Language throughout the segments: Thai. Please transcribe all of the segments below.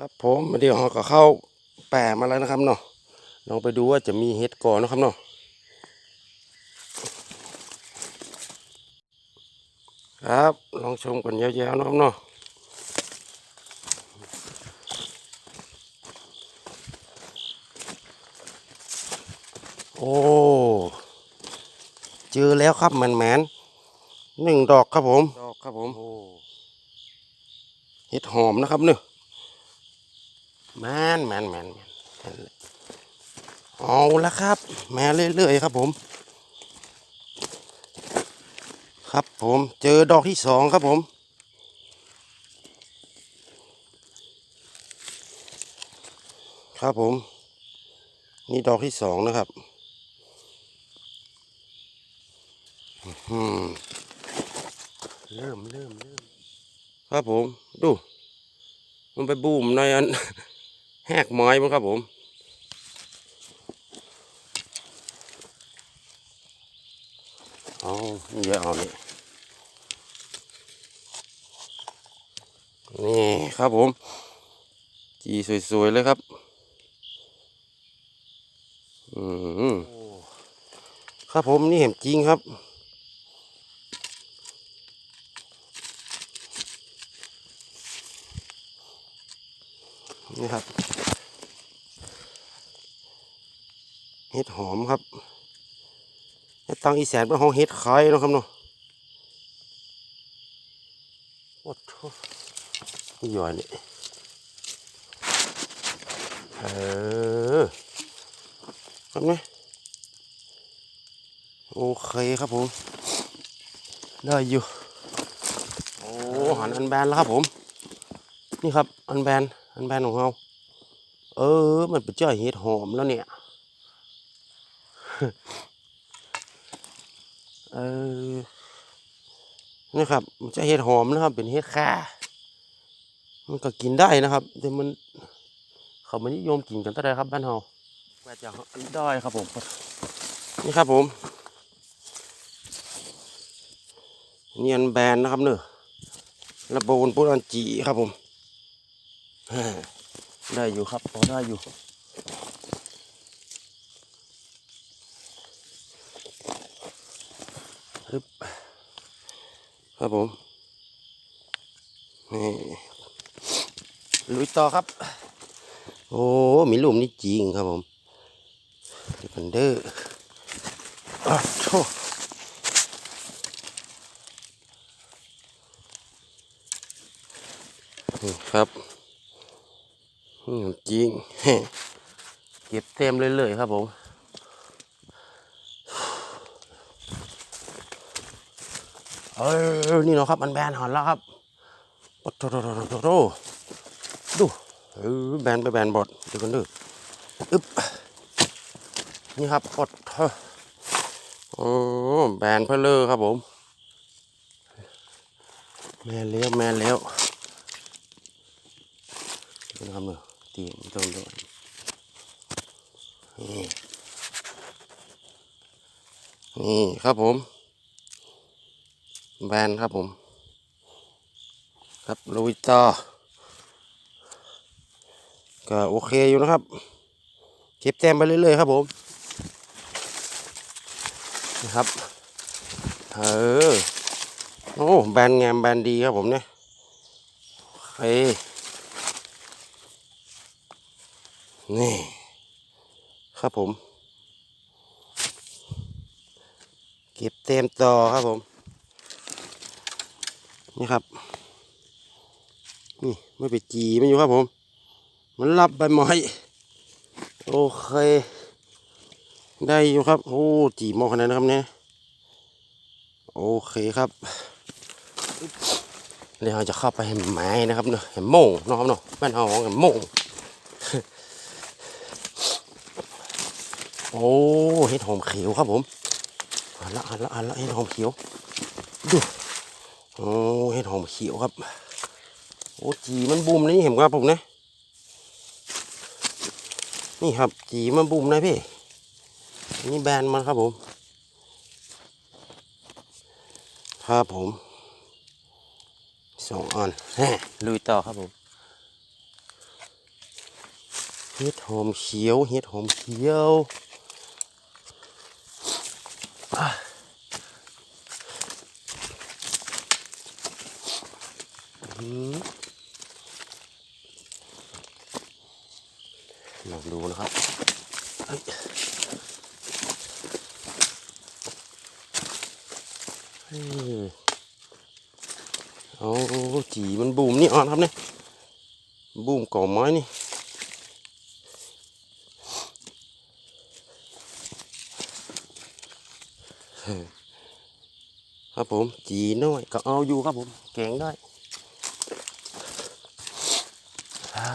ครับผมเดี๋ยวเราก็เข้าแปะมาแล้วนะครับเนาะลองไปดูว่าจะมีเห็ดก่อนนะครับเนาะครับลองชมกันยาวๆนะครับเนาะโอ้เจอแล้วครับแมนแมนๆหนึ่งดอกครับผมดอกครับผมเห็ดหอมนะครับเนาะแมนแมนแมนแมนเอาละครับแม่เรื่อยๆครับผม ครับผมเจอดอกที่สองครับผม ครับผม นี่ดอกที่สองนะครับเริ่มเริ่มเริ่มครับผม ดู มันไปบูมในอัน แหกไม้มั้งครับผมเอาเยอะเอานี่นี่ครับผม จีสวยๆเลยครับ อืมครับผมนี่เห็นจริงครับ นี่ครับเห็ดหอมครับเห็ดตังอีแสนเป็นห้องเห็ดไข่นะครับเนาะโอ้โหนี่ย่อยนี่เออครับไหมโอเคครับผม ได้อยู่ โอ้หันอันแบนแล้วครับผม นี่ครับ อันแบน อันแบนของเราเออ มันเป็นเจ้าเห็ดหอมแล้วเนี่ย เออนี่ครับ มันจะเห็ดหอมนะครับ เป็นเห็ดข่ามันก็กินได้นะครับ แต่มัน เขาไม่นิยมกินกันเท่าไรครับบ้านเราแกจะได้ครับผม นี่ครับผมเนียนแบนนะครับเนอะระโบนปุรันจีครับผมฮ่า ได้อยู่ครับพอได้อยู่ฮึบครับผม นี่ ลุยต่อครับ โอ้ มีลุมนี่จริงครับผมเดี๋ยวกันเด้ออ้าวโธ่ครับ อืมจริงเก็บเต็มเลยๆครับผมเออนี่เนาะครับ มันแบนหอนแล้วครับโอ้โถโถโถโถโถดูเออแบนไปแบนบดเดี๋ยวกันดูอึ๊บนี่ครับปดโอ้แบนเพลเลอครับผม แม่เลี้ยวแม่เลี้ยวนะครับเนอะ ตีมันต้องโดนนี่นี่ครับผม แบนครับผม ครับลุยต่อก็โอเคอยู่นะครับ เก็บแต้มไปเรื่อยๆครับผมนะครับเออโอ้แบนงามแบนดีครับผมเนี่ยโอเค นี่ครับผม เก็บเต็มต่อครับผม นี่ครับ นี่ไม่ไปจีไมันอยู่ครับผม มันรับใบไม้โอเค ได้อยู่ครับ โอ้จีมองขนาดนะครับเนี่ยโอเคครับเดี๋ยวเราจะเข้าไปเห็นไม้นะครับเนาะเห็นโม่งนะครับเนาะบ้านเฮาของเห็นโม่ง โอ้เห็ดหอมเขียวครับผมอันละอันละอันละเห็ดหอมเขียวดูโอ้เห็ดหอมเขียวครับโอ้จีมันบูมนี่เห็นครับผมนะ นี่ครับจีมันบูมนะพี่นี่แบรนด์มันครับผมครับผมสองอันแฮะลุยต่อครับผมเห็ดหอมเขียวเห็ดหอมเขียวอะอืม ลองดูนะครับเฮ้ยเฮ้ยเอาจีมันบูมนี่อ่อนครับเนี่ยบูมก่อไม้นี่ ครับผมจีน้อยก็เอาอยู่ครับผมแกงได้ใช่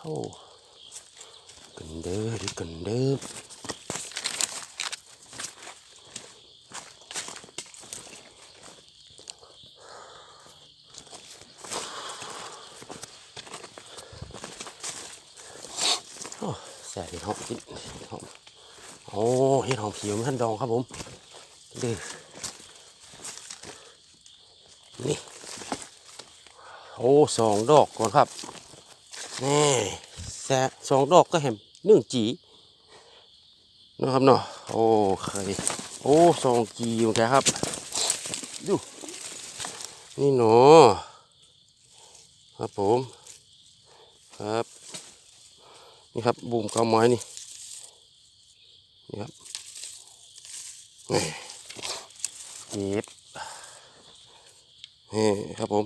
โอ้กันเด้อดิกันเด้อแซ่บเห็ดหอมกินเห็ดหอม โอ้ เห็ดหอมเขียวมันท่านดองครับผมดื้อนี่ โอ้สองดอกก่อนครับนี่แซสองดอกก็แหมนึ่งจีนะครับเนาะโอ้เคยโอ้สองจีเหมือนกันครับ ดู นี่เนาะครับผม ครับ นี่ครับบูมเกาไม้นี่ นี่ครับ เก็บนี่ครับผม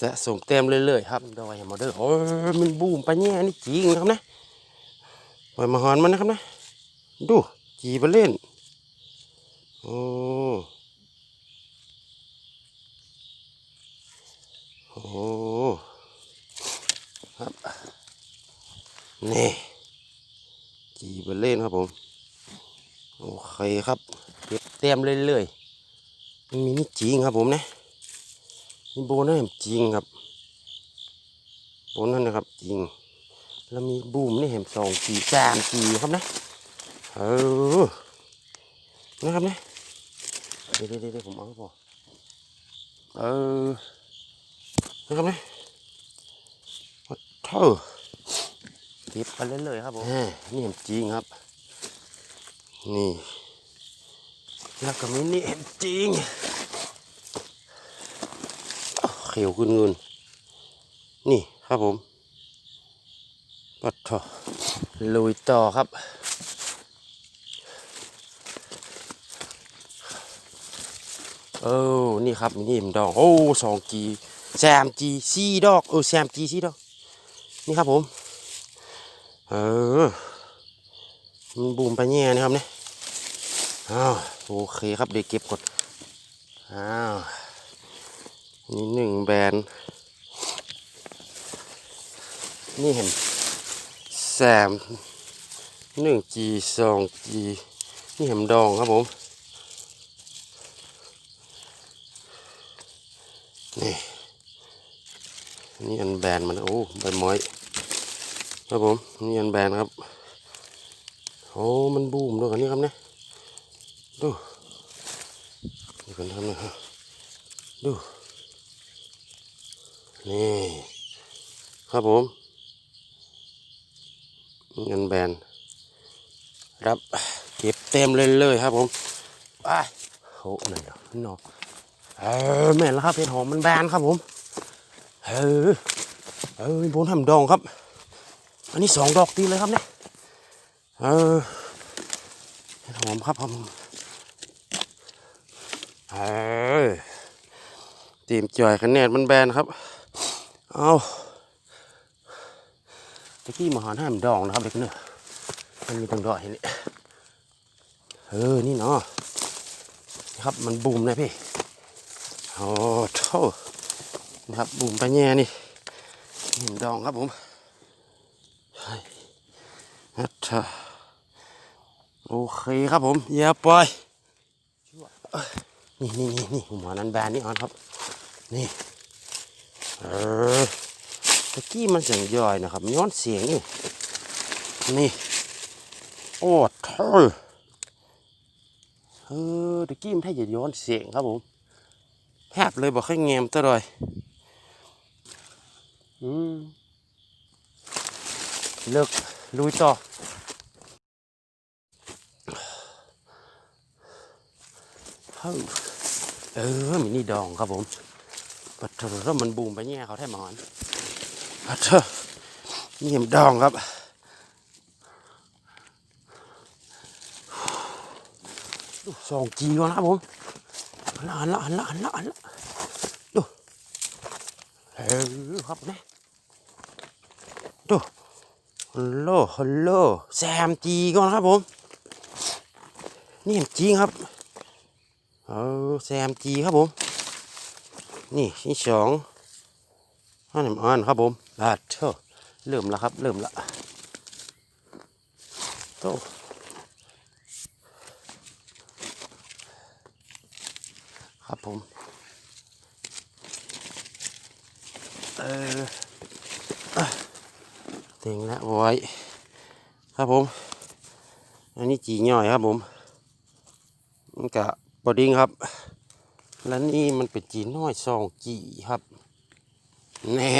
สะสมเต็มเรื่อยๆครับดอยมาเด้อโอ้ยมันบูมไปเนี่ยนี่จริงนะครับนะปล่อยมาหอนมันนะครับนะ ดูจีไปเล่นโอ้โอ้ครับนี่จีบเล่นครับผม โอเคครับเก็บเต็มเรื่อยๆมันมีนี่จริงครับผมนะนี่โบนั่นจริงครับโบนั่นนะครับจริง แล้วมีบูมนี่เห็นสองจีสามจีครับนะเออนะครับนะเดี๋ยวเดี๋ยวเดี๋ยวผมเอาพอเออนะครับนะวัดเท่าเก็บไปเรื่อยๆครับผมนี่เห็นจริงครับ นี่ แล้วก็มีนี่เห็นจริงเขียวขึ้นเงิน นี่ครับผมปัดทอลุยต่อครับ เออ นี่ครับนี่เห็นดอกโอ้สองจีแซมจีสี่ดอก เออแซมจีสี่ดอก นี่ครับผม เออ มันบูมไปแง่นะครับเนี่ยอ้าวโอเคครับเดี๋ยวเก็บก่อนอ้าวนี่หนึ่งแบรนด์นี่เห็นแซมหนึ่งจีสองจีนี่เห็นดองครับผมนี่นี่อันแบรนด์มันโอ้ใบไม้ครับผมนี่อันแบนครับ โอ้มันบูมด้วยกันนี่ครับเนี่ยดูดูกันทำนะครับดูนี่ครับผมนี่อันแบนรับเก็บเต็มเลยเลยครับผมไปโอ้ไหนอะนอกเออแม่นแล้วครับเห็ดหอมมันแบนครับผมเออเออโบนทำดองครับ อันนี้สองดอกตีเลยครับเนี่ย เออเห็ดหอมครับผมเออเตรียมจ่อยคะแนนมันแบนครับ เอาตะกี้มาหอนห้ามดองนะครับเด็กเนอะมันมีตังดอกเห็นนี่เออ นี่เนาะนะครับมันบูมนะพี่ โอ้โธ่นะครับบูมไปแง่นี่เห็นดองครับผมฮัทธา โอเคครับผมอย่าปล่อยนี่นี่นี่นี่หัวนั้นแบนนี่ออนครับ นี่เออตะกี้มันเสียงย่อยนะครับย้อนเสียงนี่นี่โอ้เธอเออตะกี้มันแค่จะย้อนเสียงครับผมแทบเลยบอกให้แงมตะลอยอืมเลิกลุยต่อ เฮ้เออมินี่ดองครับผมปัดเถอะแล้วมันบูมไปแง่เขาแท้หมอนปัดเถอะนี่มันดองครับดูสองจีก่อนครับผมหันละหันละหันละหันละหันละดูเออครับเนี่ยดูฮัลโหลฮัลโหลแซมจีก่อนครับผมนี่มันจริงครับ เออแซมจีครับผม นี่ที่สองอันนี้อันครับผมบาดเถอะเริ่มแล้วครับ เริ่มละโตครับผม เออเต็งแล้วไว้ครับผม อันนี้จีย่อยครับผมมันกะ บอดิ้งครับ และนี่มันเป็นจีน้อยสองจีครับแน่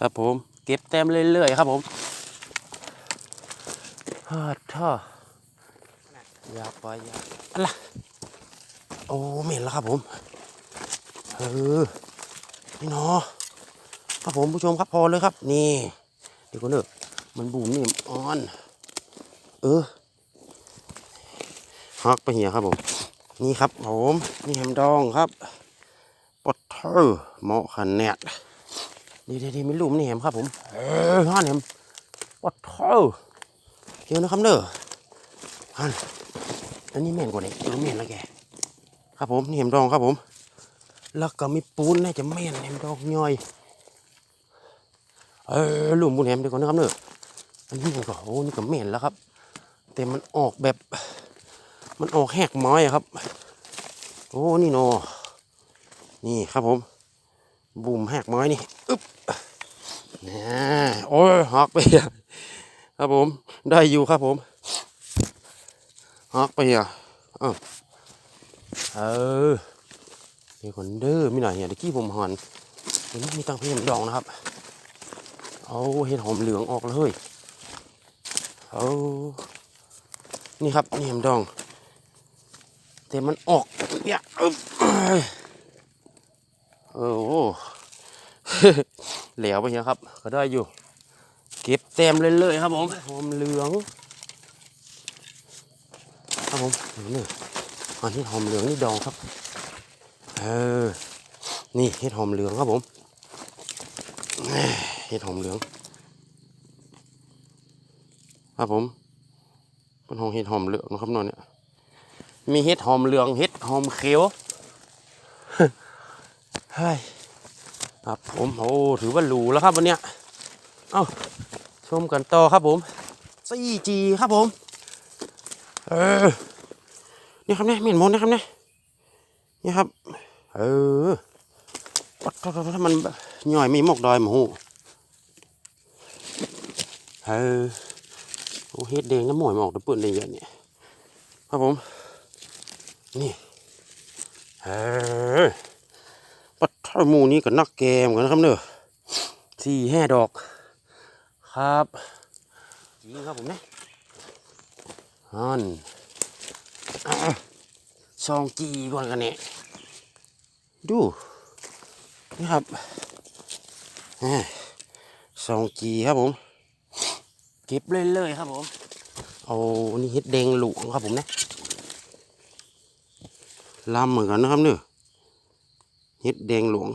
ครับผม เก็บแต้มเรื่อยๆครับผมฮาดท่ออยากไปอยากอะไรโอ้เหม็นแล้วครับผมเออนี่เนาะครับผมผู้ชมครับพอเลยครับ นี่เดี๋ยวก่อนเนอะมันบูมนี่อ่อน เออ ฮักไปเหียครับผม นี่ครับผมนี่แฮมดองครับปอดเทอร์เหมาะขันแนดดีดีดีไม่รู้มันนี่แฮมครับผมเออฮันแฮมปอดเทอร์เดี๋ยวนะครับเด้อฮันอันนี้แม่นกว่านี้เออแม่นแล้วแกครับผมนี่แฮมดองครับผม แล้วก็มีปูนน่าจะแม่นแฮมดองย่อยเออลุมบุญแฮมดี๋ยวก่อนะครับเด้ออันนี้ก็โอ้นี่ก็แม่นแล้วครับ แต่มันออกแบบ มันออกแหกไม้ครับ โอ้นี่เนอนี่ครับผม บุ่มแหกไม้นี่อึ๊บนี่โอ้ยหักไปอะครับผม ได้อยู่ครับผมหักไปอะเออเออเดี๋ยวคนเด้อมีหน่อยเนี่ยเดี๋ยวกี้ผมหันเดี๋ยวนี้มีตังเพียมดองนะครับ เอาเห็ดหอมเหลืองออกเลยเอานี่ครับนี่เห็ดดอง แต่มันออกเนี่ยอึ๊บเออโอ้เหลวไปเยอะครับ ก็ได้อยู่ เก็บเต็มเลยเลยครับผมหอมเหลือง ครับผมนี่อันนี้หอมเหลืองนี่ดองครับ เออ นี่เห็ดหอมเหลืองครับผมเห็ดหอมเหลือง ครับผมเป็นหอมเห็ดหอมเหลืองนะครับนอนเนี่ย มีเห็ดหอมเหลืองเห็ดหอมเขียวเฮ้ยครับผมโอ้ถือว่าหรูแล้วครับวันเนี้ยเอ้าชมกันต่อครับผมซีจีครับผมเออนี่ครับเนี่ยเมียนมนนะครับเนี่ยนี่ครับ เออถ้ามันย่อยมีหมกดอยหมูเออโอ้เฮ็ดแดงน้ำหมอยหมอกตะเปื้อนได้เยอะเนี่ยครับผม นี่เออปัดท่อมูนี้กับนักแกมกันนะครับเนอะสี่แห่ดอก ครับจริงครับผมนี่ยฮันซองจีก่อนกันเนี่ยดูนี่ครับแหม่ซองจีครับผม เก็บเลยเลยๆครับผม เอานี่เฮ็ดแดงหลวงครับผมนี่ย ลำเหมือนกันนะครับเนี่ยเห็ดแดงหลวง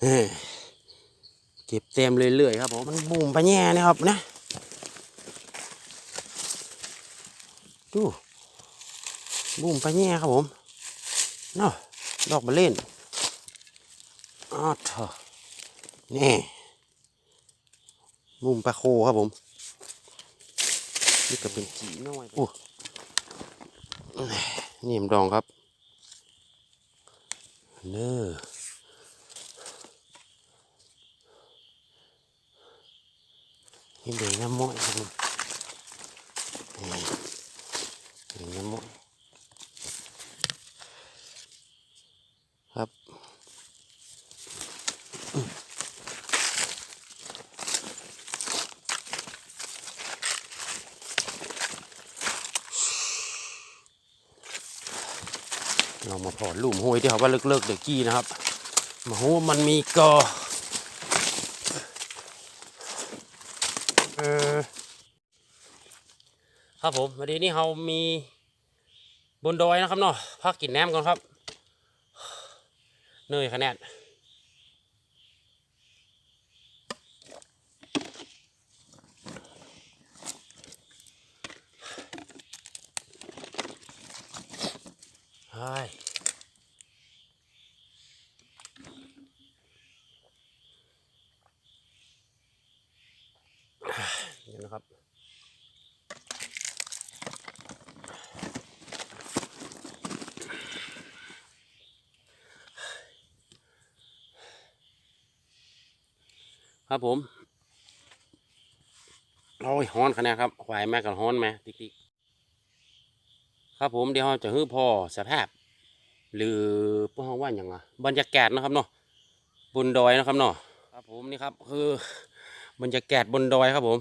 เอ้ยเก็บเต็มเรื่อยๆครับผมมันบูมไปแง่นะครับนะดูบูมไปแง่ครับผมเนาะดอกมาเล่นอ้าวเถอะนี่บูมปลาโคครับผมนี่ก็เป็นจีน้อยโอ้นี่มนดองครับ เน้อเห็นเด็กน้ำมอยครับผมนี่เด็กน้ำม้อย เรามาพอลุ่มห้วยที่เขาว่าเลิกๆเด็กกี้นะครับมาหูมันมีกอเออครับผมวันนี้นี่เรามีบนดอยนะครับเนาะพักกินแหนมก่อนครับเหนื่อยขนาดใช่เดี๋ยวนะครับ ครับผมโอ้ยฮ้อนขนาดครับควายแม่กันฮ้อนไหมติ๊กติ๊กครับผมเดี๋ยวเราจะฮื้อพอสภาพ หรือพวกเราว่าอย่างไรบรรยากาศนะครับเนาะบนดอยนะครับเนาะครับผมนี่ครับคือบรรยากาศบนดอยครับผม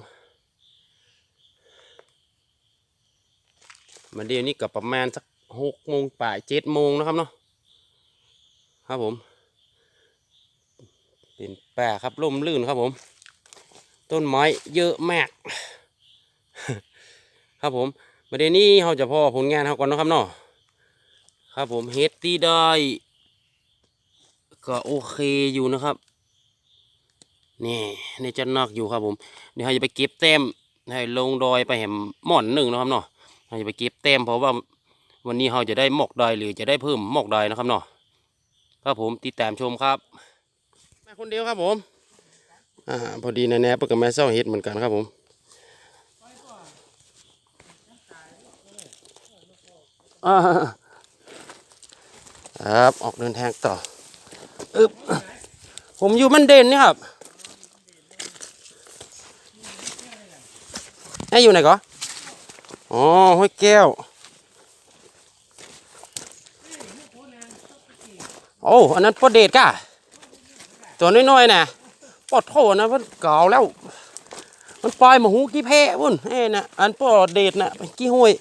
มันเดี๋ยวนี้กับประมาณสักหกโมงป่ายเจ็ดโมงนะครับเนาะครับผม เป็นป่าครับร่มรื่นครับผม ต้นไม้เยอะมาก ครับผมประเด็นนี้เราจะพอผลงานเขาก่อนนะครับเนาะครับผมเฮดที่ได้ ก็โอเคอยู่นะครับนี่นี่จะนักอยู่ครับผมเดี๋ยวเราจะไปเก็บแต้มให้ลงดอยไปแหมหม่อนหนึ่งนะครับเนาะเราจะไปเก็บแต้มเพราะว่าวันนี้เราจะได้หมอกดอยหรือจะได้เพิ่มหมอกดอยนะครับเนาะครับผมติดตามชมครับ คนเดียวครับผม อ่า พอดีนะแนบกับแม่เศร้าเฮ็ดเหมือนกันครับผมอ่าครับออกเดินทางต่ออึบผมอยู่มันเด่นนี่ครับไอ้อยู่ไหนก่ออ๋อห้วยแก้ว โอ้ อันนั้นปอเดดก่ะ ตัวน้อยๆน่ะปอดโถนะมันเก่าแล้ว มันปล่อยมาหูกี่แพ้พุ่นเอ้น่ะอันปอดเด็ดน่ะกี่ห้วย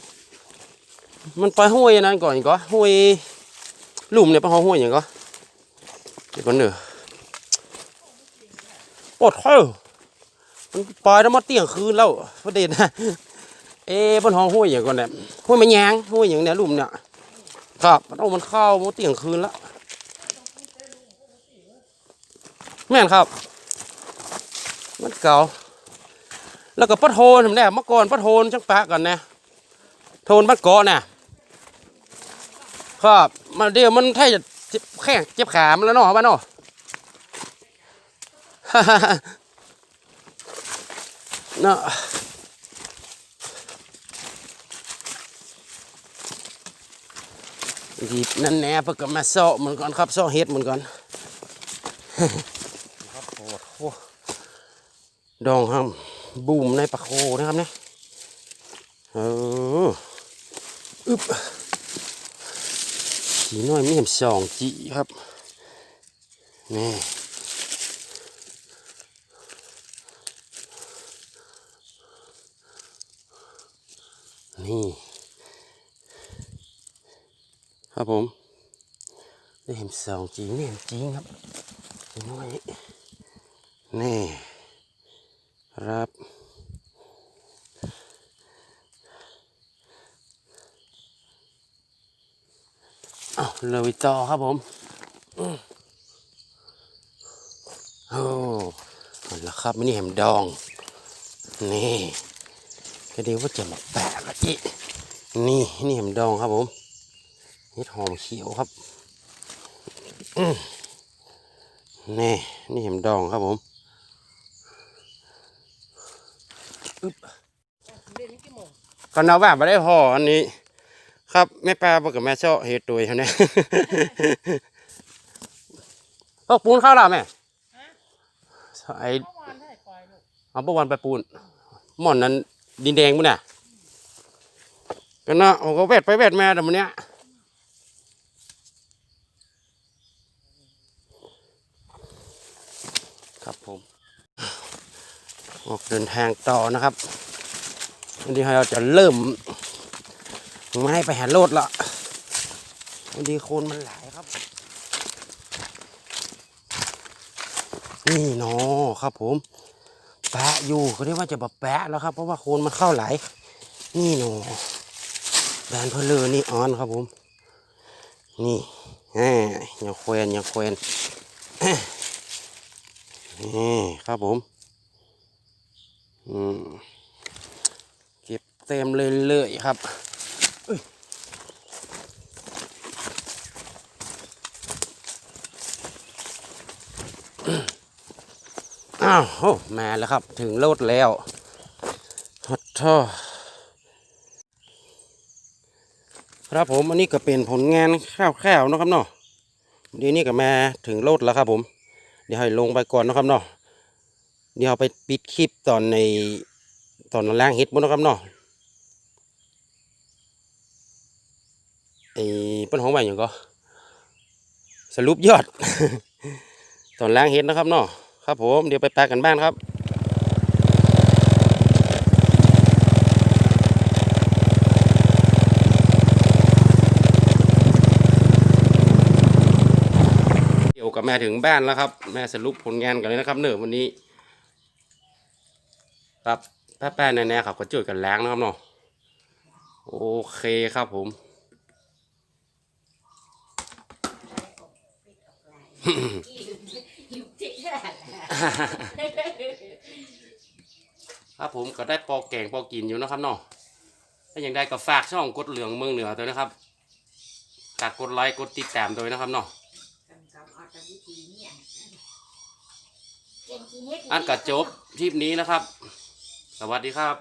มันปล่อยห้วยนั้นก่อนอีกก็ห้วยหลุมเนี่ยปะห้วยอย่างก็เดี๋ยวก่อนเนอะปอดโถมันปล่อยแล้วมาเตียงคืนแล้วประเด็นนะเอ๊บนห้องห้วยอย่างก่อนเนี่ยห้วยมันแยงห้วยอย่างเนี้ยหลุมเนี่ยครับมันเอามันเข้ามาเตียงคืนแล้ว แม่นครับ มันเก่า แล้วก็ปะโทนผมเนี่ยเมื่อก่อนปะโทนจังปะกันนะโทนบ้านเกาะน่ะครับมันเดี๋ยวมันแทบจะแข้งเจ็บขามันแล้วเนาะบ้านเนาะเนาะดีนั่นแน่เพื่อก็มาเซาะเหมือนกันครับเซาะเฮ็ดเหมือนกันครับโอ้โห ดองครับบูมในปลาโคนะครับเนี่ยเอออึบสีน้อยมีเห็นสองจีครับนี่นี่ ครับผม ได้เห็นสองจีนี่เห็นจริงครับน้อยนี่ ครับ เอาเลยต่อครับผม โอ้เอาละครับมินี่แหมดอง นี่ก็ดีว่าจะมาแปะละอีนี่นี่แหมดองครับผมเห็ดหอมเขียวครับนี่นี่เห็มดองครับผมอึ๊บ ก่อนเอาแบบมาได้พออันนี้ ครับแม่ปลาบอกกับแม่เชาะเฮ็ดตัวเขาเนี่ยเออปูนเข้าวแล้วแม่ไอเมื่อวานให้ปล่อยลูกเอาประวันไปปูนหม่อนนั้นดินแดงมั้งน่ะก็เนาะผมก็แวดไปแวดมาแต่มันเนี้ยครับผม ออกเดินทางต่อนะครับวันนี้เราจะเริ่มไม่ไปหาโลดละวันนี้โคนมันหลายครับ นี่เนาะครับผมแปะอยู่ก็เรียกว่าจะแบบแปะแล้วครับ เพราะว่าโคนมันเข้าหลายนี่เนาะแบนเพลเลอร์นี่ออนครับผม นี่แหมอย่าเควนอย่าเควนนี่ครับผม เก็บเต็มเลยเลยครับอ้าวโอ้มาแล้วครับ ถึงโลดแล้วฮอตท่อครับผมอันนี้ก็เป็นผลงานข้าวๆเนะครับเนาะเดี๋ยวนี้ก็มาถึงโลดแล้วครับผม เดี๋ยวให้ลงไปก่อนนะครับเนาะ เดี๋ยวไปปิดคลิปตอนในตอนล่างเฮ็ดบนนะครับเนาะไอ้เปิ้นของใหม่อย่างก็สรุปยอด ตอนล่างเฮ็ดนะครับเนาะครับผมเดี๋ยวไปแปกกันบ้านครับเดี๋ยวกับแม่ถึงบ้านแล้วครับ แม่สรุปผลงานกันเลยนะครับเนอะวันนี้ ครับแป๊ะแน่ๆครับก็จุดกันแรงนะครับเนาะโอเคครับผมครับผมก็ได้ปอแกงปอกินอยู่นะครับเนาะถ้าอย่างใดก็ฝากช่องกดเหลืองเมืองเหนือด้วยนะครับฝากกดไลค์กดติดตามด้วยนะครับเนาะอันกัดจบทริปนี้นะครับ สวัสดีครับ